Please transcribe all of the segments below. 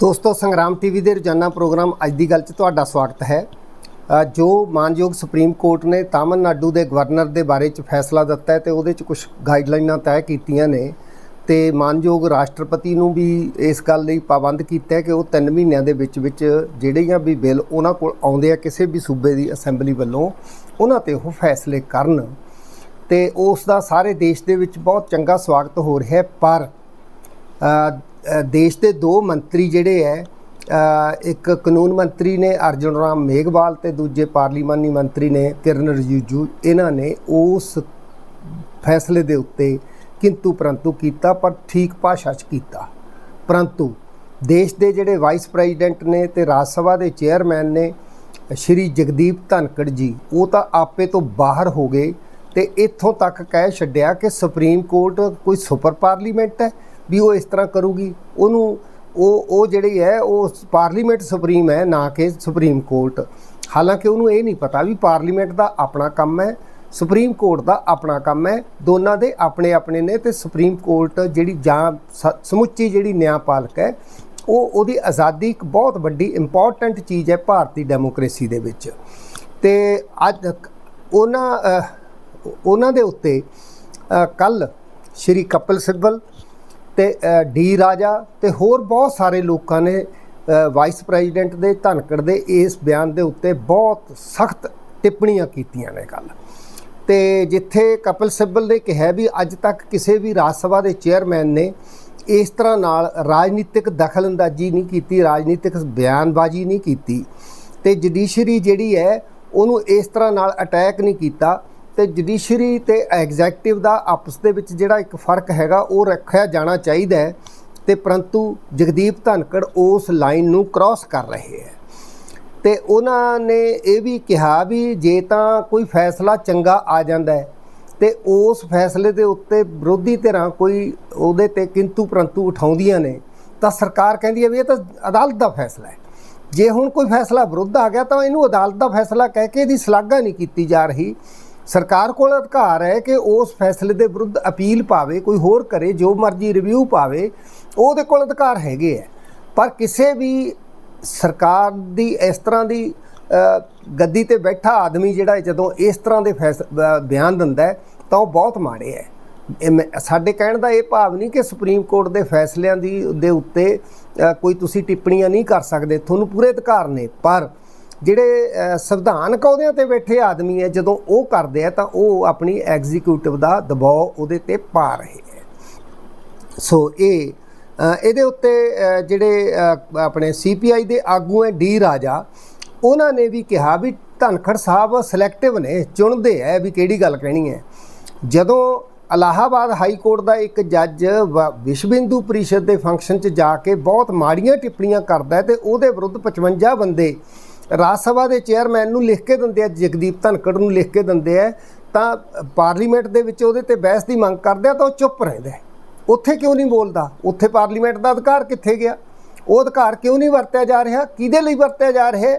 ਦੋਸਤੋ, ਸੰਗਰਾਮ ਟੀਵੀ ਦੇ ਰੋਜ਼ਾਨਾ ਪ੍ਰੋਗਰਾਮ ਅੱਜ ਦੀ ਗੱਲ 'ਚ ਤੁਹਾਡਾ ਸਵਾਗਤ ਹੈ। ਜੋ ਮਾਨਯੋਗ ਸੁਪਰੀਮ ਕੋਰਟ ਨੇ ਤਾਮਿਲਨਾਡੂ ਦੇ ਗਵਰਨਰ ਦੇ ਬਾਰੇ 'ਚ ਫੈਸਲਾ ਦਿੱਤਾ ਹੈ ਤੇ ਉਹਦੇ 'ਚ ਕੁਝ ਗਾਈਡਲਾਈਨਾਂ ਤੈਅ ਕੀਤੀਆਂ ਨੇ ਤੇ ਮਾਨਯੋਗ ਰਾਸ਼ਟਰਪਤੀ ਨੂੰ ਵੀ ਇਸ ਗੱਲ ਲਈ ਪਾਬੰਦ ਕੀਤਾ ਹੈ ਕਿ ਉਹ 3 ਮਹੀਨਿਆਂ ਦੇ ਵਿੱਚ ਵਿੱਚ ਜਿਹੜੀਆਂ ਵੀ ਬਿੱਲ ਉਹਨਾਂ ਕੋਲ ਆਉਂਦੇ ਆ ਕਿਸੇ ਵੀ ਸੂਬੇ ਦੀ ਅਸੈਂਬਲੀ ਵੱਲੋਂ, ਉਹਨਾਂ ਤੇ ਉਹ ਫੈਸਲੇ ਕਰਨ। ਤੇ ਉਸ ਦਾ ਸਾਰੇ ਦੇਸ਼ ਦੇ ਵਿੱਚ ਬਹੁਤ ਚੰਗਾ ਸਵਾਗਤ ਹੋ ਰਿਹਾ ਪਰ ਦੇਸ਼ ਦੇ ਦੋ ਮੰਤਰੀ ਜਿਹੜੇ ਹੈ ਇੱਕ ਕਾਨੂੰਨ ਮੰਤਰੀ ਨੇ ਅਰਜੁਨ ਰਾਮ ਮੇਘਵਾਲ ਤੇ ਦੂਜੇ ਪਾਰਲੀਮਾਨੀ ਮੰਤਰੀ ਨੇ ਕਿਰਨ ਰਿਜੀਜੂ, ਇਹਨਾਂ ਨੇ ਉਸ ਫੈਸਲੇ ਦੇ ਉੱਤੇ ਕਿੰਤੂ ਪਰੰਤੂ ਕੀਤਾ, ਪਰ ਠੀਕ ਭਾਸ਼ਾ 'ਚ ਕੀਤਾ। ਪਰੰਤੂ ਦੇਸ਼ ਦੇ ਜਿਹੜੇ ਵਾਈਸ ਪ੍ਰੈਜ਼ੀਡੈਂਟ ਨੇ ਤੇ ਰਾਜ ਸਭਾ ਦੇ ਚੇਅਰਮੈਨ ਨੇ, ਸ਼੍ਰੀ ਜਗਦੀਪ ਧਨਕੜ ਜੀ, ਉਹ ਤਾਂ ਆਪੇ ਤੋਂ ਬਾਹਰ ਹੋ ਗਏ ਤੇ ਇੱਥੋਂ ਤੱਕ ਕਹਿ ਛੱਡਿਆ ਕਿ ਸੁਪਰੀਮ ਕੋਰਟ ਕੋਈ ਸੁਪਰ ਪਾਰਲੀਮੈਂਟ ਹੈ। ਵੀ ਉਹ ਇਸ ਤਰ੍ਹਾਂ ਕਰੂਗੀ, ਉਹਨੂੰ ਉਹ ਉਹ ਜਿਹੜੀ ਹੈ, ਉਹ ਪਾਰਲੀਮੈਂਟ ਸੁਪਰੀਮ ਹੈ, ਨਾ ਕਿ ਸੁਪਰੀਮ ਕੋਰਟ। ਹਾਲਾਂਕਿ ਉਹਨੂੰ ਇਹ ਨਹੀਂ ਪਤਾ ਵੀ ਪਾਰਲੀਮੈਂਟ ਦਾ ਆਪਣਾ ਕੰਮ ਹੈ, ਸੁਪਰੀਮ ਕੋਰਟ ਦਾ ਆਪਣਾ ਕੰਮ ਹੈ, ਦੋਨਾਂ ਦੇ ਆਪਣੇ ਆਪਣੇ ਨੇ ਤੇ ਸੁਪਰੀਮ ਕੋਰਟ ਜਿਹੜੀ ਜਾਂ ਸ- ਸਮੁੱਚੀ ਜਿਹੜੀ ਨਿਆਂਪਾਲਕ ਹੈ, ਉਹ, ਉਹਦੀ ਆਜ਼ਾਦੀ ਇੱਕ ਬਹੁਤ ਵੱਡੀ ਇੰਪੋਰਟੈਂਟ ਚੀਜ਼ ਹੈ ਭਾਰਤੀ ਡੈਮੋਕ੍ਰੇਸੀ ਦੇ ਵਿੱਚ। ਤੇ ਅੱਜ ਉਹਨਾਂ ਉਹਨਾਂ ਦੇ ਉੱਤੇ ਕੱਲ ਸ਼੍ਰੀ ਕਪਿਲ ਸਿੱਬਲ ਤੇ ਡੀ ਰਾਜਾ ਤੇ ਹੋਰ ਬਹੁਤ ਸਾਰੇ ਲੋਕਾਂ ਨੇ ਵਾਈਸ ਪ੍ਰੈਜ਼ੀਡੈਂਟ ਦੇ, ਧਨਕੜ ਦੇ ਇਸ ਬਿਆਨ ਦੇ ਉੱਤੇ ਬਹੁਤ ਸਖਤ ਟਿੱਪਣੀਆਂ ਕੀਤੀਆਂ ਨੇ ਕੱਲ ਤੇ ਜਿੱਥੇ ਕਪਿਲ ਸਿੱਬਲ ਨੇ ਕਿਹਾ ਵੀ ਅੱਜ ਤੱਕ ਕਿਸੇ ਵੀ ਰਾਜ ਸਭਾ ਦੇ ਚੇਅਰਮੈਨ ਨੇ ਇਸ ਤਰ੍ਹਾਂ ਨਾਲ ਰਾਜਨੀਤਿਕ ਦਖਲਅੰਦਾਜ਼ੀ ਨਹੀਂ ਕੀਤੀ, ਰਾਜਨੀਤਿਕ ਬਿਆਨਬਾਜ਼ੀ ਨਹੀਂ ਕੀਤੀ ਤੇ ਜੁਡੀਸ਼ਰੀ ਜਿਹੜੀ ਹੈ ਉਹਨੂੰ ਇਸ ਤਰ੍ਹਾਂ ਨਾਲ ਅਟੈਕ ਨਹੀਂ ਕੀਤਾ। ਤੇ ਜੁਡੀਸ਼ਰੀ ਤੇ ਐਗਜ਼ੈਕਟਿਵ ਦਾ ਆਪਸ ਦੇ ਵਿੱਚ ਜਿਹੜਾ ਇੱਕ ਫ਼ਰਕ ਹੈਗਾ, ਉਹ ਰੱਖਿਆ ਜਾਣਾ ਚਾਹੀਦਾ ਹੈ ਤੇ ਪਰੰਤੂ ਜਗਦੀਪ ਧਨਕੜ ਉਸ ਲਾਈਨ ਨੂੰ ਕ੍ਰਾਸ ਕਰ ਰਹੇ ਹੈ। ਤੇ ਉਹਨਾਂ ਨੇ ਇਹ ਵੀ ਕਿਹਾ ਵੀ ਜੇ ਤਾਂ ਕੋਈ ਫੈਸਲਾ ਚੰਗਾ ਆ ਜਾਂਦਾ ਹੈ, ਤੇ ਉਸ ਫੈਸਲੇ ਦੇ ਉੱਤੇ ਵਿਰੋਧੀ ਧਿਰਾਂ ਕੋਈ ਉਹਦੇ ਤੇ ਕਿੰਤੂ ਪਰੰਤੂ ਉਠਾਉਂਦੀਆਂ ਨੇ, ਤਾਂ ਸਰਕਾਰ ਕਹਿੰਦੀ ਹੈ ਵੀ ਇਹ ਤਾਂ ਅਦਾਲਤ ਦਾ ਫੈਸਲਾ ਹੈ। ਜੇ ਹੁਣ ਕੋਈ ਫੈਸਲਾ ਵਿਰੁੱਧ ਆ ਗਿਆ ਤਾਂ ਇਹਨੂੰ ਅਦਾਲਤ ਦਾ ਫੈਸਲਾ ਕਹਿ ਕੇ ਇਹਦੀ ਸ਼ਲਾਘਾ ਨਹੀਂ ਕੀਤੀ ਜਾ ਰਹੀ। ਸਰਕਾਰ ਕੋਲ ਅਧਿਕਾਰ ਹੈ ਕਿ ਉਸ ਫੈਸਲੇ ਦੇ ਵਿਰੁੱਧ ਅਪੀਲ ਪਾਵੇ, ਕੋਈ ਹੋਰ ਕਰੇ, ਜੋ ਮਰਜ਼ੀ ਰਿਵਿਊ ਪਾਵੇ, ਉਹਦੇ ਕੋਲ ਅਧਿਕਾਰ ਹੈਗੇ ਹੈ। ਪਰ ਕਿਸੇ ਵੀ ਸਰਕਾਰ ਦੀ ਇਸ ਤਰ੍ਹਾਂ ਦੀ ਗੱਦੀ ਤੇ ਬੈਠਾ ਆਦਮੀ ਜਿਹੜਾ ਜਦੋਂ ਇਸ ਤਰ੍ਹਾਂ ਦੇ ਫੈਸ- ਬਿਆਨ ਦਿੰਦਾ ਤਾਂ ਉਹ ਬਹੁਤ ਮਾੜੇ ਹੈ। ਸਾਡੇ ਕਹਿਣ ਦਾ ਇਹ ਭਾਵ ਨਹੀਂ ਕਿ ਸੁਪਰੀਮ ਕੋਰਟ ਦੇ ਫੈਸਲਿਆਂ ਦੀ, ਦੇ ਉੱਤੇ ਕੋਈ ਤੁਸੀਂ ਟਿੱਪਣੀਆਂ ਨਹੀਂ ਕਰ ਸਕਦੇ, ਤੁਹਾਨੂੰ ਪੂਰੇ ਅਧਿਕਾਰ ਨੇ, ਪਰ ਜਿਹੜੇ ਅ, ਸੰਵਿਧਾਨਕ ਅਹੁਦਿਆਂ ਤੇ ਬੈਠੇ ਆਦਮੀ ਹੈ ਜਦੋਂ ਉਹ ਕਰਦੇ ਆ ਤਾਂ ਉਹ ਆਪਣੀ ਐਗਜ਼ੀਕਿਊਟਿਵ ਦਾ ਦਬਾਅ ਉਹਦੇ ਤੇ ਪਾ ਰਹੇ ਹੈ। ਸੋ ਇਹ ਇਹਦੇ ਉੱਤੇ ਅ, ਜਿਹੜੇ ਅ, ਆਪਣੇ ਸੀਪੀਆਈ ਦੇ ਆਗੂ ਹੈ ਡੀ ਰਾਜਾ ਉਹਨਾਂ ਨੇ ਵੀ ਕਿਹਾ ਵੀ ਧਨਖੜ ਸਾਹਿਬ ਸਿਲੈਕਟਿਵ ਨੇ ਚੁਣਦੇ ਹੈ ਵੀ ਕਿਹੜੀ ਗੱਲ ਕਹਿਣੀ ਹੈ। ਜਦੋਂ ਇਲਾਹਾਬਾਦ ਹਾਈ ਕੋਰਟ ਦਾ ਇੱਕ ਜੱਜ ਵ- ਵਿਸ਼ਵ ਹਿੰਦੂ ਪ੍ਰੀਸ਼ਦ ਦੇ ਫੰਕਸ਼ਨ 'ਚ ਜਾ ਕੇ ਬਹੁਤ ਮਾੜੀਆਂ ਟਿੱਪਣੀਆਂ ਕਰਦਾ ਹੈ ਤੇ ਉਹਦੇ ਵਿਰੁੱਧ 55 ਬੰਦੇ ਰਾਜ ਸਭਾ ਦੇ ਚੇਅਰਮੈਨ ਨੂੰ ਲਿਖ ਕੇ ਦਿੰਦੇ ਆ, ਜਗਦੀਪ ਧਨਕੜ ਨੂੰ ਲਿਖ ਕੇ ਦਿੰਦੇ ਆ, ਤਾਂ ਪਾਰਲੀਮੈਂਟ ਦੇ ਵਿੱਚ ਉਹਦੇ ਤੇ ਬਹਿਸ ਦੀ ਮੰਗ ਕਰਦੇ ਆ, ਤਾਂ ਉਹ ਚੁੱਪ ਰਹਿੰਦਾ ਉੱਥੇ ਕਿਉਂ ਨਹੀਂ ਬੋਲਦਾ? ਉੱਥੇ ਪਾਰਲੀਮੈਂਟ ਦਾ ਅਧਿਕਾਰ ਕਿੱਥੇ ਗਿਆ? ਉਹ ਅਧਿਕਾਰ ਕਿਉਂ ਨਹੀਂ ਵਰਤਿਆ ਜਾ ਰਿਹਾ? ਕਿਹਦੇ ਲਈ ਵਰਤਿਆ ਜਾ ਰਿਹਾ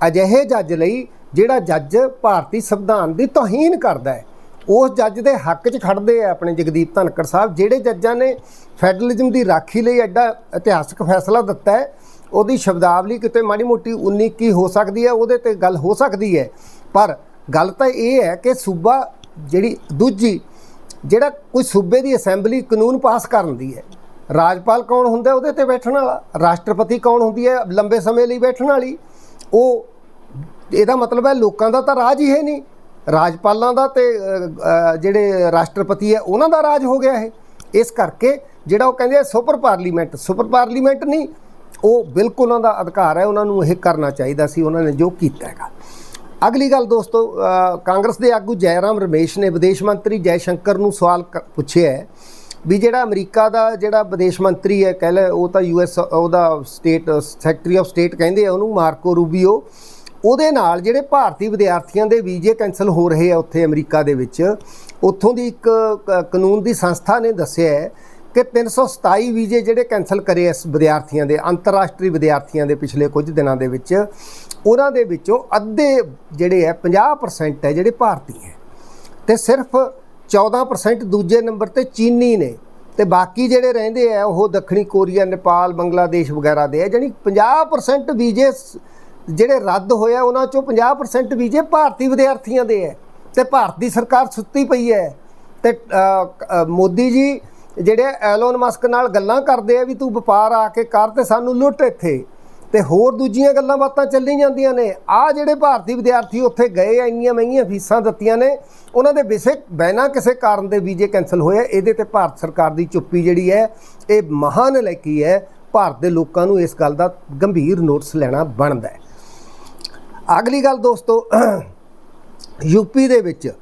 ਅਜਿਹੇ ਜੱਜ ਲਈ ਜਿਹੜਾ ਜੱਜ ਭਾਰਤੀ ਸੰਵਿਧਾਨ ਦੀ ਤੋਹੀਨ ਕਰਦਾ ਹੈ, ਉਸ ਜੱਜ ਦੇ ਹੱਕ 'ਚ ਖੜਦੇ ਆ ਆਪਣੇ ਜਗਦੀਪ ਧਨਕੜ ਸਾਹਿਬ, ਜਿਹੜੇ ਜੱਜਾਂ ਨੇ ਫੈਡਰਲਿਜ਼ਮ ਦੀ ਰਾਖੀ ਲਈ ਐਡਾ ਇਤਿਹਾਸਕ ਫੈਸਲਾ ਦਿੱਤਾ ਹੈ ਉਹਦੀ ਸ਼ਬਦਾਵਲੀ ਕਿਤੇ ਮਾੜੀ ਮੋਟੀ 19 ਕੀ ਹੋ ਸਕਦੀ ਹੈ, ਉਹਦੇ ਤੇ ਗੱਲ ਹੋ ਸਕਦੀ ਹੈ। ਪਰ ਗੱਲ ਤਾਂ ਇਹ ਹੈ ਕਿ ਸੂਬਾ ਜਿਹੜੀ ਦੂਜੀ, ਜਿਹੜਾ ਕੋਈ ਸੂਬੇ ਦੀ ਅਸੈਂਬਲੀ ਕਾਨੂੰਨ ਪਾਸ ਕਰਨ ਦੀ ਹੈ, ਰਾਜਪਾਲ ਕੌਣ ਹੁੰਦਾ ਉਹਦੇ ਤੇ ਬੈਠਣ ਵਾਲਾ? ਰਾਸ਼ਟਰਪਤੀ ਕੌਣ ਹੁੰਦੀ ਹੈ ਲੰਬੇ ਸਮੇਂ ਲਈ ਬੈਠਣ ਵਾਲੀ? ਉਹ, ਇਹਦਾ ਮਤਲਬ ਹੈ ਲੋਕਾਂ ਦਾ ਤਾਂ ਰਾਜ ਹੀ ਹੈ ਨਹੀਂ। ਰਾਜਪਾਲਾਂ ਦਾ ਤੇ ਜਿਹੜੇ ਰਾਸ਼ਟਰਪਤੀ ਹੈ, ਉਹਨਾਂ ਦਾ ਰਾਜ ਹੋ ਗਿਆ ਇਹ। ਇਸ ਕਰਕੇ ਜਿਹੜਾ ਉਹ ਕਹਿੰਦੇ ਆ ਸੁਪਰ ਪਾਰਲੀਮੈਂਟ ਸੁਪਰ ਪਾਰਲੀਮੈਂਟ ਨਹੀਂ ਉਹ ਬਿਲਕੁਲ ਉਹਨਾਂ ਦਾ ਅਧਿਕਾਰ ਹੈ, ਉਹਨਾਂ ਨੂੰ ਇਹ ਕਰਨਾ ਚਾਹੀਦਾ ਸੀ, ਉਹਨਾਂ ਨੇ ਜੋ ਕੀਤਾ ਹੈਗਾ। ਅਗਲੀ ਗੱਲ ਦੋਸਤੋ ਕਾਂਗਰਸ ਦੇ ਆਗੂ ਜੈਰਾਮ ਰਮੇਸ਼ ਨੇ ਵਿਦੇਸ਼ ਮੰਤਰੀ ਜੈ ਸ਼ੰਕਰ ਨੂੰ ਸਵਾਲ ਕ- ਪੁੱਛਿਆ ਹੈ ਵੀ ਜਿਹੜਾ ਅਮਰੀਕਾ ਦਾ ਜਿਹੜਾ ਵਿਦੇਸ਼ ਮੰਤਰੀ ਹੈ, ਕਹਿ ਲੈ ਉਹ ਤਾਂ ਯੂਐਸ ਉਹਦਾ ਸਟੇਟ, ਸੈਕਟਰੀ ਆਫ ਸਟੇਟ ਕਹਿੰਦੇ ਆ ਉਹਨੂੰ, ਮਾਰਕੋ ਰੂਬੀਓ। ਉਹਦੇ ਨਾਲ ਜਿਹੜੇ ਭਾਰਤੀ ਵਿਦਿਆਰਥੀਆਂ ਦੇ ਵੀਜ਼ੇ ਕੈਨਸਲ ਹੋ ਰਹੇ ਆ ਉੱਥੇ ਅਮਰੀਕਾ ਦੇ ਵਿੱਚ, ਉੱਥੋਂ ਦੀ ਇੱਕ ਕਾਨੂੰਨ ਦੀ ਸੰਸਥਾ ਨੇ ਦੱਸਿਆ ਕਿ 327 ਵੀਜ਼ੇ ਜਿਹੜੇ ਕੈਨਸਲ ਕਰੇ ਇਸ ਵਿਦਿਆਰਥੀਆਂ ਦੇ, ਅੰਤਰਰਾਸ਼ਟਰੀ ਵਿਦਿਆਰਥੀਆਂ ਦੇ ਪਿਛਲੇ ਕੁਝ ਦਿਨਾਂ ਦੇ ਵਿੱਚ, ਉਹਨਾਂ ਦੇ ਵਿੱਚੋਂ ਅੱਧੇ ਜਿਹੜੇ ਹੈ 50% ਹੈ ਜਿਹੜੇ ਭਾਰਤੀ ਹੈ। ਤੇ ਸਿਰਫ 14% ਦੂਜੇ ਨੰਬਰ ਤੇ ਚੀਨੀ ਨੇ। ਤੇ ਬਾਕੀ ਜਿਹੜੇ ਰਹਿੰਦੇ ਆ ਉਹ ਦੱਖਣੀ ਕੋਰੀਆ, ਨੇਪਾਲ, ਬੰਗਲਾਦੇਸ਼ ਵਗੈਰਾ ਦੇ ਆ ਜਾਣੀ 50% ਵੀਜ਼ੇ ਸ- ਜਿਹੜੇ ਰੱਦ ਹੋਇਆ, ਉਹਨਾਂ ਚੋਂ 50% ਵੀਜ਼ੇ ਭਾਰਤੀ ਵਿਦਿਆਰਥੀਆਂ ਦੇ ਹੈ। ਤੇ ਭਾਰਤ ਦੀ ਸਰਕਾਰ ਸੁੱਤੀ ਪਈ ਹੈ। ਤੇ ਮੋਦੀ ਜੀ ਜਿਹੜੇ ਐਲੋਨ ਮਸਕ ਨਾਲ ਗੱਲਾਂ ਕਰਦੇ ਆ ਵੀ ਤੂੰ ਵਪਾਰ ਆ ਕੇ ਕਰ ਤੇ ਸਾਨੂੰ ਲੁੱਟ ਇੱਥੇ। ਤੇ ਹੋਰ ਦੂਜੀਆਂ ਗੱਲਾਂ ਬਾਤਾਂ ਚੱਲੀ ਜਾਂਦੀਆਂ ਨੇ। ਆ ਜਿਹੜੇ ਭਾਰਤੀ ਵਿਦਿਆਰਥੀ ਉੱਥੇ ਗਏ ਆ, ਇੰਨੀਆਂ ਮਹਿੰਗੀਆਂ ਫੀਸਾਂ ਦਿੱਤੀਆਂ ਨੇ, ਉਹਨਾਂ ਦੇ ਵਿਸੇ ਬਿਨਾਂ ਕਿਸੇ ਕਾਰਨ ਦੇ ਵੀਜ਼ੇ ਕੈਨਸਲ ਹੋਏ ਆ। ਇਹਦੇ ਤੇ ਭਾਰਤ ਸਰਕਾਰ ਦੀ ਚੁੱਪੀ ਜਿਹੜੀ ਹੈ, ਇਹ ਮਹਾਨ ਲੈਕੀ ਹੈ। ਭਾਰਤ ਦੇ ਲੋਕਾਂ ਨੂੰ ਇਸ ਗੱਲ ਦਾ ਗੰਭੀਰ ਨੋਟਿਸ ਲੈਣਾ ਬਣਦਾ ਹੈ। ਅਗਲੀ ਗੱਲ ਦੋਸਤੋ ਯੂਪੀ ਦੇ ਵਿੱਚ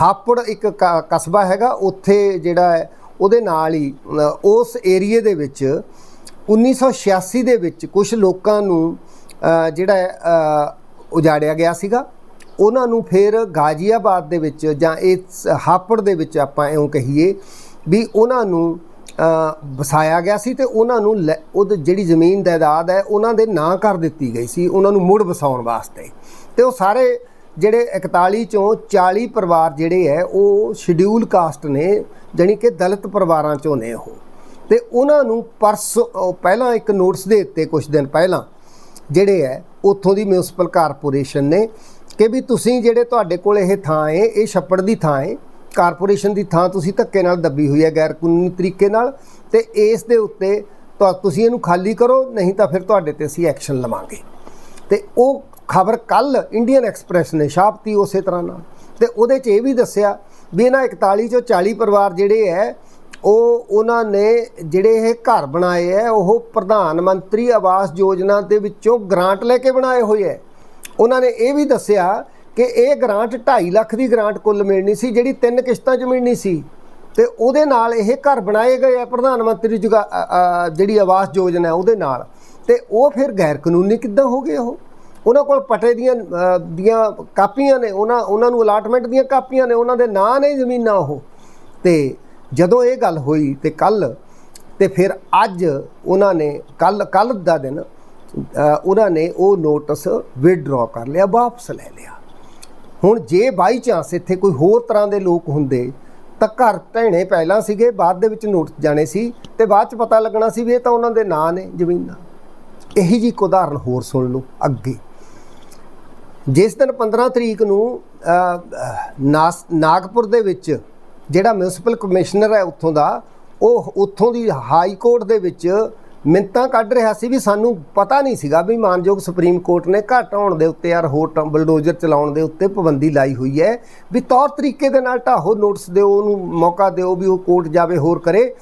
ਹਾਪੜ ਇੱਕ ਕ- ਕਸਬਾ ਹੈਗਾ। ਉੱਥੇ ਜਿਹੜਾ ਉਹਦੇ ਨਾਲ ਹੀ ਉਸ ਏਰੀਏ ਦੇ ਵਿੱਚ 1986 ਦੇ ਵਿੱਚ ਕੁਝ ਲੋਕਾਂ ਨੂੰ ਜਿਹੜਾ ਉਜਾੜਿਆ ਗਿਆ ਸੀਗਾ। ਉਹਨਾਂ ਨੂੰ ਫਿਰ ਗਾਜ਼ੀਆਬਾਦ ਦੇ ਵਿੱਚ ਜਾਂ ਇਹ ਹਾਪੜ ਦੇ ਵਿੱਚ ਆਪਾਂ ਇਉਂ ਕਹੀਏ ਵੀ ਉਹਨਾਂ ਨੂੰ ਵਸਾਇਆ ਗਿਆ ਸੀ ਤੇ ਉਹਨਾਂ ਨੂੰ ਲੈ- ਉਹ ਜਿਹੜੀ ਜ਼ਮੀਨ ਜਾਇਦਾਦ ਹੈ, ਉਹਨਾਂ ਦੇ ਨਾਂ ਕਰ ਦਿੱਤੀ ਗਈ ਸੀ, ਉਹਨਾਂ ਨੂੰ ਮੁੜ ਵਸਾਉਣ ਵਾਸਤੇ। ਤੇ ਉਹ ਸਾਰੇ ਜਿਹੜੇ 41 ਚੋਂ 40 ਪਰਿਵਾਰ ਜਿਹੜੇ ਹੈ, ਉਹ ਸ਼ਡਿਊਲ ਕਾਸਟ ਨੇ ਜਾਣੀ ਕਿ ਦਲਿਤ ਪਰਿਵਾਰਾਂ ਚੋਂ ਨੇ ਉਹ। ਤੇ ਉਹਨਾਂ ਨੂੰ ਪਰਸ ਪਹਿਲਾਂ ਇੱਕ ਨੋਟਿਸ ਦੇ ਉੱਤੇ ਕੁਝ ਦਿਨ ਪਹਿਲਾਂ, ਜਿਹੜੇ ਹੈ, ਉੱਥੋਂ ਦੀ ਮਿਊਨਿਸਪਲ ਕਾਰਪੋਰੇਸ਼ਨ ਨੇ ਕਿ ਵੀ ਤੁਸੀਂ ਜਿਹੜੇ ਤੁਹਾਡੇ ਕੋਲ ਇਹ ਥਾਂ ਹੈ ਇਹ ਛੱਪੜ ਦੀ ਥਾਂ ਹੈ ਕਾਰਪੋਰੇਸ਼ਨ ਦੀ ਥਾਂ ਤੁਸੀਂ ਧੱਕੇ ਨਾਲ ਦੱਬੀ ਹੋਈ ਹੈ ਗੈਰ ਕਾਨੂੰਨੀ ਤਰੀਕੇ ਨਾਲ, ਤੇ ਇਸ ਦੇ ਉੱਤੇ ਤੁਹਾ- ਤੁਸੀਂ ਇਹਨੂੰ ਖਾਲੀ ਕਰੋ, ਨਹੀਂ ਤਾਂ ਫਿਰ ਤੁਹਾਡੇ ਤੇ ਅਸੀਂ ਐਕਸ਼ਨ ਲਵਾਂਗੇ। ਤੇ ਉਹ ਖਬਰ ਕੱਲ ਇੰਡੀਅਨ ਐਕਸਪ੍ਰੈਸ ਨੇ ਛਾਪਤੀ ਉਸੇ ਤਰ੍ਹਾਂ ਨਾਲ। ਤੇ ਉਹਦੇ 'ਚ ਇਹ ਵੀ ਦੱਸਿਆ ਵੀ ਇਹਨਾਂ 41 ਚੋਂ 40 ਪਰਿਵਾਰ ਜਿਹੜੇ ਹੈ, ਉਹ ਉਹਨਾਂ ਨੇ ਜਿਹੜੇ ਇਹ ਘਰ ਬਣਾਏ ਹੈ, ਉਹ ਪ੍ਰਧਾਨ ਮੰਤਰੀ ਆਵਾਸ ਯੋਜਨਾ ਦੇ ਵਿੱਚੋਂ ਗ੍ਰਾਂਟ ਲੈ ਕੇ ਬਣਾਏ ਹੋਏ ਹੈ। ਉਹਨਾਂ ਨੇ ਇਹ ਵੀ ਦੱਸਿਆ ਕਿ ਇਹ ਗ੍ਰਾਂਟ 2.5 ਲੱਖ ਦੀ ਗ੍ਰਾਂਟ ਕੁੱਲ ਮਿਲਣੀ ਸੀ, ਜਿਹੜੀ ਤਿੰਨ ਕਿਸ਼ਤਾਂ 'ਚ ਮਿਲਣੀ ਸੀ। ਤੇ ਉਹਦੇ ਨਾਲ ਇਹ ਘਰ ਬਣਾਏ ਗਏ ਆ ਪ੍ਰਧਾਨ ਮੰਤਰੀ ਜੁਗਾ ਜਿਹੜੀ ਆਵਾਸ ਯੋਜਨਾ ਉਹਦੇ ਨਾਲ। ਤੇ ਉਹ ਫਿਰ ਗੈਰ ਕਾਨੂੰਨੀ ਕਿੱਦਾਂ ਹੋ ਗਏ ਉਹ? ਉਹਨਾਂ ਕੋਲ ਪਟੇ ਦੀਆਂ ਦੀਆਂ ਕਾਪੀਆਂ ਨੇ, ਉਹਨਾਂ ਉਹਨਾਂ ਨੂੰ ਅਲਾਟਮੈਂਟ ਦੀਆਂ ਕਾਪੀਆਂ ਨੇ, ਉਹਨਾਂ ਦੇ ਨਾਂ ਨੇ ਜ਼ਮੀਨਾਂ ਉਹ। ਤੇ ਜਦੋਂ ਇਹ ਗੱਲ ਹੋਈ ਤੇ ਕੱਲ ਤੇ ਫਿਰ ਅੱਜ ਉਹਨਾਂ ਨੇ ਕੱਲ ਕੱਲ ਦਾ ਦਿਨ ਉਹਨਾਂ ਨੇ ਉਹ ਨੋਟਿਸ ਵਿਡਰਾ ਕਰ ਲਿਆ, ਵਾਪਸ ਲੈ ਲਿਆ। ਹੁਣ ਜੇ ਬਾਈ ਚਾਂਸ ਇੱਥੇ ਕੋਈ ਹੋਰ ਤਰ੍ਹਾਂ ਦੇ ਲੋਕ ਹੁੰਦੇ, ਤਾਂ ਘਰ ਢਹਿਣੇ ਪਹਿਲਾਂ ਸੀਗੇ, ਬਾਅਦ ਦੇ ਵਿੱਚ ਨੋਟਿਸ ਜਾਣੇ ਸੀ ਤੇ ਬਾਅਦ ਚ ਪਤਾ ਲੱਗਣਾ ਸੀ ਵੀ ਇਹ ਤਾਂ ਉਹਨਾਂ ਦੇ ਨਾਂ ਨੇ ਜ਼ਮੀਨਾਂ। ਇਹੀ ਜੀ ਇੱਕ ਉਦਾਹਰਨ ਹੋਰ ਸੁਣ ਲਓ ਅੱਗੇ। ਜਿਸ ਦਿਨ 15 ਤਰੀਕ ਨੂੰ ਨਾਸ, ਨਾਗਪੁਰ ਦੇ ਵਿੱਚ ਜਿਹੜਾ ਮਿਊਨਿਸਪਲ ਕਮਿਸ਼ਨਰ ਹੈ ਉੱਥੋਂ ਦਾ, ਉਹ ਉੱਥੋਂ ਦੀ ਹਾਈ ਕੋਰਟ ਦੇ ਵਿੱਚ ਮਿੰਤਾਂ ਕੱਢ ਰਿਹਾ ਸੀ ਵੀ ਸਾਨੂੰ ਪਤਾ ਨਹੀਂ ਸੀਗਾ ਵੀ ਮਾਨਯੋਗ ਸੁਪਰੀਮ ਕੋਰਟ ਨੇ ਘੱਟ ਹੋਣ ਦੇ ਉੱਤੇ ਯਾਰ ਹੋਰ ਟੰ- ਬਲਡੋਜ਼ਰ ਚਲਾਉਣ ਦੇ ਉੱਤੇ ਪਾਬੰਦੀ ਲਾਈ ਹੋਈ ਹੈ, ਵੀ ਤੌਰ ਤਰੀਕੇ ਦੇ ਨਾਲ ਢਾਹੋ ਨੋਟਿਸ ਦਿਓ, ਉਹਨੂੰ ਮੌਕਾ ਦਿਓ ਵੀ ਉਹ ਕੋਰਟ ਜਾਵੇ, ਹੋਰ ਕਰੇ।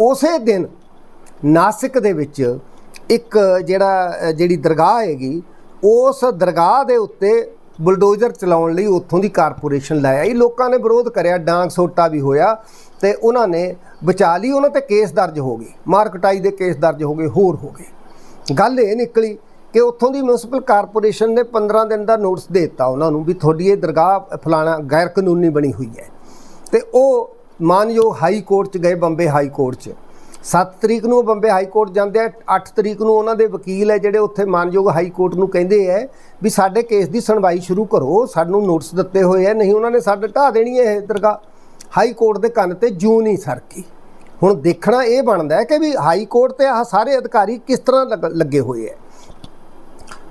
ਉਸੇ ਦਿਨ ਨਾਸਿਕ ਦੇ ਵਿੱਚ ਇੱਕ ਜਿਹੜਾ ਜਿਹੜੀ ਦਰਗਾਹ ਹੈਗੀ ਉਸ ਦਰਗਾਹ ਦੇ ਉੱਤੇ ਬੁਲਡੋਜ਼ਰ ਚਲਾਉਣ ਲਈ ਉੱਥੋਂ ਦੀ ਕਾਰਪੋਰੇਸ਼ਨ ਲਾਇਆ। ਇਹ ਲੋਕਾਂ ਨੇ ਵਿਰੋਧ ਕਰਿਆ, ਡਾਂਗ ਸੋਟਾ ਵੀ ਹੋਇਆ ਤੇ ਉਹਨਾਂ ਨੇ ਬਚਾ ਲਈ, ਉਹਨਾਂ ਤੇ ਕੇਸ ਦਰਜ ਹੋ ਗਏ। ਮਾਰਕਟਾਈ ਦੇ ਕੇਸ ਦਰਜ ਹੋ ਗਏ, ਹੋਰ ਹੋ ਗਏ। ਗੱਲ ਇਹ ਨਿਕਲੀ ਕਿ ਉੱਥੋਂ ਦੀ ਮਿਊਨਿਸਪਲ ਕਾਰਪੋਰੇਸ਼ਨ ਨੇ 15 ਦਿਨ ਦਾ ਨੋਟਿਸ ਦੇ ਦਿੱਤਾ ਉਹਨਾਂ ਨੂੰ ਵੀ ਤੁਹਾਡੀ ਇਹ ਦਰਗਾਹ ਫਲਾਣਾ ਗੈਰ ਕਾਨੂੰਨੀ ਬਣੀ ਹੋਈ ਹੈ। ਤੇ ਉਹ ਮਾਨਯੋਗ ਹਾਈ ਕੋਰਟ ਚ ਗਏ, ਬੰਬੇ ਹਾਈ ਕੋਰਟ ਚ। 7 ਤਰੀਕ ਨੂੰ ਉਹ ਬੰਬੇ ਹਾਈ ਕੋਰਟ ਜਾਂਦੇ ਆ 8 ਤਰੀਕ ਨੂੰ ਉਹਨਾਂ ਦੇ ਵਕੀਲ ਹੈ ਜਿਹੜੇ ਉੱਥੇ ਮਾਨਯੋਗ ਹਾਈ ਕੋਰਟ ਨੂੰ ਕਹਿੰਦੇ ਆ ਵੀ ਸਾਡੇ ਕੇਸ ਦੀ ਸੁਣਵਾਈ ਸ਼ੁਰੂ ਕਰੋ, ਸਾਨੂੰ ਨੋਟਿਸ ਦਿੱਤੇ ਹੋਏ ਆ ਨਹੀਂ ਉਹਨਾਂ ਨੇ ਸਾਡੇ ਢਾਹ ਦੇਣੀ ਹੈ ਇਹ ਦਰਗਾਹ। ਹਾਈ ਕੋਰਟ ਦੇ ਕੰਨ ਤੇ ਜੂ ਨਹੀਂ ਸਰਕੀ ਹੁਣ ਦੇਖਣਾ ਇਹ ਬਣਦਾ ਹੈ ਕਿ ਵੀ ਹਾਈ ਕੋਰਟ ਤੇ ਆਹ ਸਾਰੇ ਅਧਿਕਾਰੀ ਕਿਸ ਤਰ੍ਹਾਂ ਲੱਗ- ਲੱਗੇ ਹੋਏ ਆ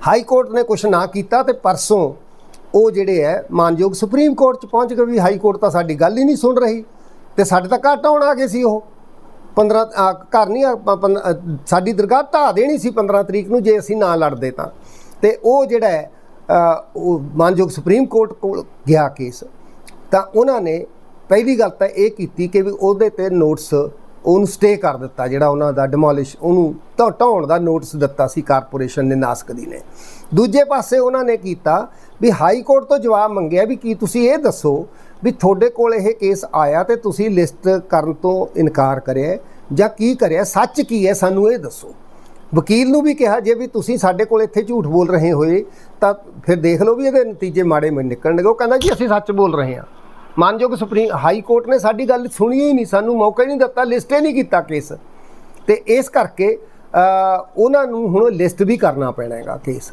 ਹਾਈ ਕੋਰਟ ਨੇ ਕੁਝ ਨਾ ਕੀਤਾ ਤੇ ਪਰਸੋਂ ਉਹ ਜਿਹੜੇ ਹੈ, ਮਾਨਯੋਗ ਸੁਪਰੀਮ ਕੋਰਟ ਚ ਪਹੁੰਚ ਗਏ ਵੀ ਹਾਈ ਕੋਰਟ ਤਾਂ ਸਾਡੀ ਗੱਲ ਹੀ ਨਹੀਂ ਸੁਣ ਰਹੀ ਤੇ ਸਾਡੇ ਤਾਂ ਘਾਟਾ ਹੋਣ ਆ ਗਏ ਸੀ ਉਹ। 15 ਘਰ ਨਹੀਂ ਸਾਡੀ ਦਰਗਾਹ ਢਾਹ ਦੇਣੀ ਸੀ 15 ਤਰੀਕ ਨੂੰ ਜੇ ਅਸੀਂ ਨਾ ਲੜਦੇ ਤਾਂ। ਤੇ ਉਹ ਜਿਹੜਾ ਹੈ ਉਹ ਮਾਨਯੋਗ ਸੁਪਰੀਮ ਕੋਰਟ ਕੋਲ ਗਿਆ ਕੇਸ। ਤਾਂ ਉਹਨਾਂ ਨੇ ਪਹਿਲੀ ਗੱਲ ਤਾਂ ਇਹ ਕੀਤੀ ਕਿ ਵੀ ਉਹਦੇ ਤੇ ਨੋਟਿਸ ਉਹਨੂੰ ਸਟੇ ਕਰ ਦਿੱਤਾ, ਜਿਹੜਾ ਉਹਨਾਂ ਦਾ ਡਿਮੋਲਿਸ਼ ਉਹਨੂੰ ਢਾ- ਢਾਉਣ ਦਾ ਨੋਟਿਸ ਦਿੱਤਾ ਸੀ ਕਾਰਪੋਰੇਸ਼ਨ ਨੇ ਨਾਸਕਦੀ ਨੇ। ਦੂਜੇ ਪਾਸੇ ਉਹਨਾਂ ਨੇ ਕੀਤਾ ਵੀ ਹਾਈ ਕੋਰਟ ਤੋਂ ਜਵਾਬ ਮੰਗਿਆ ਵੀ ਕੀ ਤੁਸੀਂ ਇਹ ਦੱਸੋ ਵੀ ਤੁਹਾਡੇ ਕੋਲ ਇਹ ਕੇਸ ਆਇਆ ਤੇ ਤੁਸੀਂ ਲਿਸਟ ਕਰਨ ਤੋਂ ਇਨਕਾਰ ਕਰਿਆ ਜਾਂ ਕੀ ਕਰਿਆ ਸੱਚ ਕੀ ਹੈ? ਸਾਨੂੰ ਇਹ ਦੱਸੋ। ਵਕੀਲ ਨੂੰ ਵੀ ਕਿਹਾ ਜੇ ਵੀ ਤੁਸੀਂ ਸਾਡੇ ਕੋਲ ਇੱਥੇ ਝੂਠ ਬੋਲ ਰਹੇ ਹੋਏ, ਤਾਂ ਫਿਰ ਦੇਖ ਲਓ ਵੀ ਇਹਦੇ ਨਤੀਜੇ ਮਾੜੇ ਮੇ ਨਿਕਲਣਗੇ। ਉਹ ਕਹਿੰਦਾ ਜੀ, ਅਸੀਂ ਸੱਚ ਬੋਲ ਰਹੇ ਹਾਂ। ਮਾਨਯੋਗ ਸੁਪਰੀਮ ਹਾਈ ਕੋਰਟ ਨੇ ਸਾਡੀ ਗੱਲ ਸੁਣੀ ਹੀ ਨਹੀਂ, ਸਾਨੂੰ ਮੌਕਾ ਹੀ ਨਹੀਂ ਦਿੱਤਾ, ਲਿਸਟ ਹੀ ਨਹੀਂ ਕੀਤਾ ਕੇਸ। ਤੇ ਇਸ ਕਰਕੇ ਉਹਨਾਂ ਨੂੰ ਹੁਣ ਲਿਸਟ ਵੀ ਕਰਨਾ ਪੈਣਾ ਹੈਗਾ ਕੇਸ।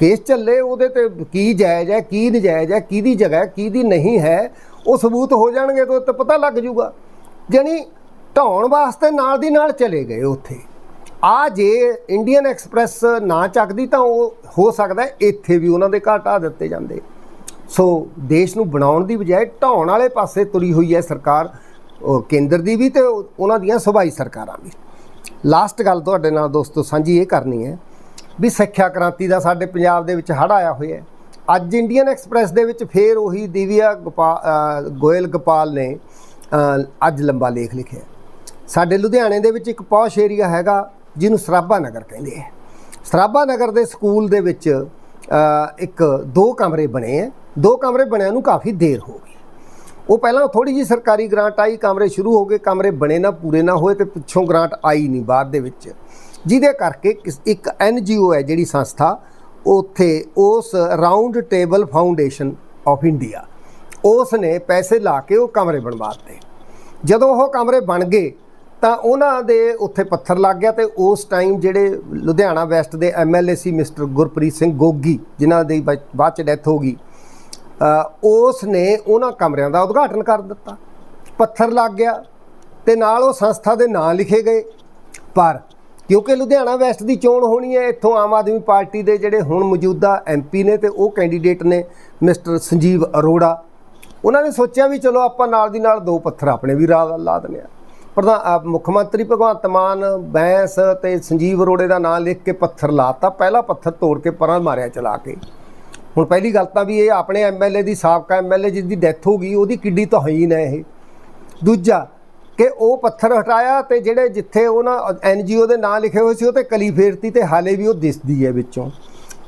ਕੇਸ ਚੱਲੇ, ਉਹਦੇ ਤੇ ਕੀ ਜਾਇਜ਼ ਹੈ, ਕੀ ਨਜਾਇਜ਼ ਹੈ, ਕਿਹਦੀ ਜਗ੍ਹਾ ਹੈ, ਕਿਹਦੀ ਨਹੀਂ ਹੈ, ਉਹ ਸਬੂਤ ਹੋ ਜਾਣਗੇ ਤਾਂ ਉੱਤੇ ਪਤਾ ਲੱਗ ਜੂਗਾ ਜਾਣੀ ਢਾਉਣ ਵਾਸਤੇ ਨਾਲ ਦੀ ਨਾਲ ਚਲੇ ਗਏ ਉੱਥੇ। ਆ ਜੇ ਇੰਡੀਅਨ ਐਕਸਪ੍ਰੈਸ ਨਾ ਚੱਕਦੀ ਤਾਂ ਉਹ ਹੋ ਸਕਦਾ ਇੱਥੇ ਵੀ ਉਹਨਾਂ ਦੇ ਘਾਟ ਆ ਦਿੱਤੇ ਜਾਂਦੇ। ਸੋ ਦੇਸ਼ ਨੂੰ ਬਣਾਉਣ ਦੀ ਬਜਾਏ ਢਾਉਣ ਵਾਲੇ ਪਾਸੇ ਤੁਰੀ ਹੋਈ ਹੈ ਸਰਕਾਰ ਕੇਂਦਰ ਦੀ ਵੀ ਤੇ ਉਹਨਾਂ ਦੀਆਂ ਸਭਾਈ ਸਰਕਾਰਾਂ ਵੀ। ਲਾਸਟ ਗੱਲ ਤੁਹਾਡੇ ਨਾਲ ਦੋਸਤੋ, ਸਾਂਝੀ ਇਹ ਕਰਨੀ ਹੈ ਵੀ ਸਿੱਖਿਆ ਕ੍ਰਾਂਤੀ ਦਾ ਸਾਡੇ ਪੰਜਾਬ ਦੇ ਵਿੱਚ ਹੜ ਆਇਆ ਹੋਇਆ ਅੱਜ ਇੰਡੀਅਨ ਐਕਸਪ੍ਰੈਸ ਦੇ ਵਿੱਚ ਫੇਰ ਉਹੀ ਦਿਵਿਆ ਗੋਪਾ- ਗੋਇਲ ਗੋਪਾਲ ਨੇ ਅੱਜ ਲੰਬਾ ਲੇਖ ਲਿਖਿਆ ਸਾਡੇ ਲੁਧਿਆਣੇ ਦੇ ਵਿੱਚ ਇੱਕ ਪੌਸ਼ ਏਰੀਆ ਹੈਗਾ, ਜਿਹਨੂੰ ਸਰਾਭਾ ਨਗਰ ਕਹਿੰਦੇ ਆ। ਸਰਾਭਾ ਨਗਰ ਦੇ ਸਕੂਲ ਦੇ ਵਿੱਚ ਇੱਕ ਦੋ ਕਮਰੇ ਬਣੇ ਆ। ਦੋ ਕਮਰੇ ਬਣਿਆ ਨੂੰ ਕਾਫੀ ਦੇਰ ਹੋ ਗਈ। ਉਹ ਪਹਿਲਾਂ ਥੋੜੀ ਜੀ ਸਰਕਾਰੀ ਗ੍ਰਾਂਟ ਆਈ, ਕਮਰੇ ਸ਼ੁਰੂ ਹੋ ਗਏ। ਕਮਰੇ ਬਣੇ ਨਾ, ਪੂਰੇ ਨਾ ਹੋਏ ਤੇ ਪਿੱਛੋਂ ਗ੍ਰਾਂਟ ਆਈ ਨਹੀਂ ਬਾਅਦ ਦੇ ਵਿੱਚ। ਜਿਹਦੇ ਕਰਕੇ ਕਿਸ- ਇੱਕ ਐਨ ਜੀਓ ਹੈ ਜਿਹੜੀ ਸੰਸਥਾ, ਉੱਥੇ ਉਸ round table foundation of India ਉਸ ਨੇ ਪੈਸੇ ਲਾ ਕੇ ਉਹ ਕਮਰੇ ਬਣਵਾ ਦਿੱਤੇ। ਜਦੋਂ ਉਹ ਕਮਰੇ ਬਣ ਗਏ, ਤਾਂ ਉਹਨਾਂ ਦੇ ਉੱਥੇ ਪੱਥਰ ਲੱਗ ਗਿਆ ਤੇ ਉਸ ਟਾਈਮ ਜਿਹੜੇ ਲੁਧਿਆਣਾ ਵੈਸਟ ਦੇ ਐਮਐਲਏ ਸੀ ਮਿਸਟਰ ਗੁਰਪ੍ਰੀਤ ਸਿੰਘ ਗੋਗੀ, ਜਿਨ੍ਹਾਂ ਦੀ ਬਾ- ਬਾਅਦ ਚ ਡੈਥ ਹੋ ਗਈ ਉਸ ਨੇ ਉਹਨਾਂ ਕਮਰਿਆਂ ਦਾ ਉਦਘਾਟਨ ਕਰ ਦਿੱਤਾ। ਪੱਥਰ ਲੱਗ ਗਿਆ ਤੇ ਨਾਲ ਉਹ ਸੰਸਥਾ ਦੇ ਨਾਂ ਲਿਖੇ ਗਏ। ਪਰ ਕਿਉਂਕਿ ਲੁਧਿਆਣਾ ਵੈਸਟ ਦੀ ਚੋਣ ਹੋਣੀ ਹੈ, ਇੱਥੋਂ ਆਮ ਆਦਮੀ ਪਾਰਟੀ ਦੇ ਜਿਹੜੇ ਹੁਣ ਮੌਜੂਦਾ ਐਮਪੀ ਨੇ ਤੇ ਉਹ ਕੈਂਡੀਡੇਟ ਨੇ ਮਿਸਟਰ ਸੰਜੀਵ ਅਰੋੜਾ। ਉਹਨਾਂ ਨੇ ਸੋਚਿਆ ਵੀ ਚਲੋ ਆਪਾਂ ਨਾਲ ਦੀ ਨਾਲ ਦੋ ਪੱਥਰ ਆਪਣੇ ਵੀ ਰਾਹ ਲਾ ਦਿੰਦੇ ਆ ਪ੍ਰਧਾਨ ਮੁੱਖ ਮੰਤਰੀ ਭਗਵੰਤ ਮਾਨ, ਬੈਂਸ ਤੇ ਸੰਜੀਵ ਅਰੋੜੇ ਦਾ ਨਾਂ ਲਿਖ ਕੇ ਪੱਥਰ ਲਾਤਾ, ਪਹਿਲਾ ਪੱਥਰ ਤੋੜ ਕੇ ਪਰਾਂ ਮਾਰਿਆ ਚਲਾ ਕੇ। ਹੁਣ ਪਹਿਲੀ ਗੱਲ ਤਾਂ ਵੀ ਇਹ ਆਪਣੇ ਐਮਐਲਏ ਦੀ ਸਾਬਕਾ ਐਮਐਲਏ ਜਿਸ ਦੀ ਡੈਥ ਹੋ ਗਈ, ਉਹਦੀ ਕਿੱਡੀ ਤੋਹੀਨ ਹੈ ਇਹ। ਦੂਜਾ ਕਿ ਉਹ ਪੱਥਰ ਹਟਾਇਆ ਤੇ ਜਿਹੜੇ ਜਿੱਥੇ ਉਹਨਾਂ ਐਨਜੀਓ ਦੇ ਨਾਂ ਲਿਖੇ ਹੋਏ ਸੀ, ਉਹ ਤੇ ਕਲੀ ਫੇਰਤੀ ਤੇ ਹਾਲੇ ਵੀ ਉਹ ਦਿਸਦੀ ਹੈ ਵਿੱਚੋਂ।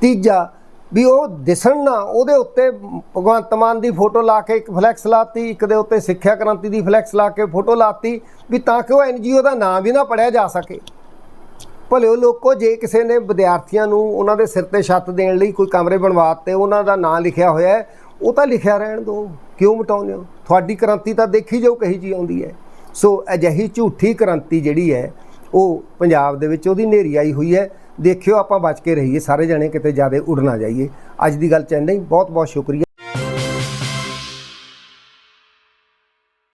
ਤੀਜਾ, ਵੀ ਉਹ ਦਿਸਣ ਨਾ, ਉਹਦੇ ਉੱਤੇ ਭਗਵੰਤ ਮਾਨ ਦੀ ਫੋਟੋ ਲਾ ਕੇ ਇੱਕ ਫਲੈਕਸ ਲਾਤੀ, ਇੱਕ ਦੇ ਉੱਤੇ ਸਿੱਖਿਆ ਕ੍ਰਾਂਤੀ ਦੀ ਫਲੈਕਸ ਲਾ ਕੇ ਫੋਟੋ ਲਾਤੀ, ਵੀ ਤਾਂ ਕਿ ਉਹ ਐਨਜੀਓ ਦਾ ਨਾਂ ਵੀ ਨਾ ਪੜਿਆ ਜਾ ਸਕੇ। ਭਲੇ ਉਹ ਲੋਕੋ, ਜੇ ਕਿਸੇ ਨੇ ਵਿਦਿਆਰਥੀਆਂ ਨੂੰ ਉਹਨਾਂ ਦੇ ਸਿਰ ਤੇ ਛੱਤ ਦੇਣ ਲਈ ਕੋਈ ਕਮਰੇ ਬਣਵਾਤੇ, ਉਹਨਾਂ ਦਾ ਨਾਂ ਲਿਖਿਆ ਹੋਇਆ ਉਹ ਤਾਂ ਲਿਖਿਆ ਰਹਿਣ ਦਿਓ। ਕਿਉਂ ਮਿਟਾਉਂਦੇ ਹੋ? ਤੁਹਾਡੀ ਕ੍ਰਾਂਤੀ ਤਾਂ ਦੇਖੀ ਜਾਓ ਕਹੀ ਜੀ ਆਉਂਦੀ ਹੈ। ਸੋ ਅਜਿਹੀ ਝੂਠੀ ਕ੍ਰਾਂਤੀ ਜਿਹੜੀ ਹੈ, ਉਹ ਪੰਜਾਬ ਦੇ ਵਿੱਚ ਉਹਦੀ ਨੇਰੀ ਆਈ ਹੋਈ ਹੈ। ਦੇਖਿਓ ਆਪਾਂ ਬਚ ਕੇ ਰਹੀਏ, ਸਾਰੇ ਜਣੇ ਕਿਤੇ ਜ਼ਿਆਦਾ ਉੜ ਨਾ ਜਾਈਏ। ਅੱਜ ਦੀ ਗੱਲ ਚ ਇੰਨਾ ਹੀ। ਬਹੁਤ ਬਹੁਤ ਸ਼ੁਕਰੀਆ।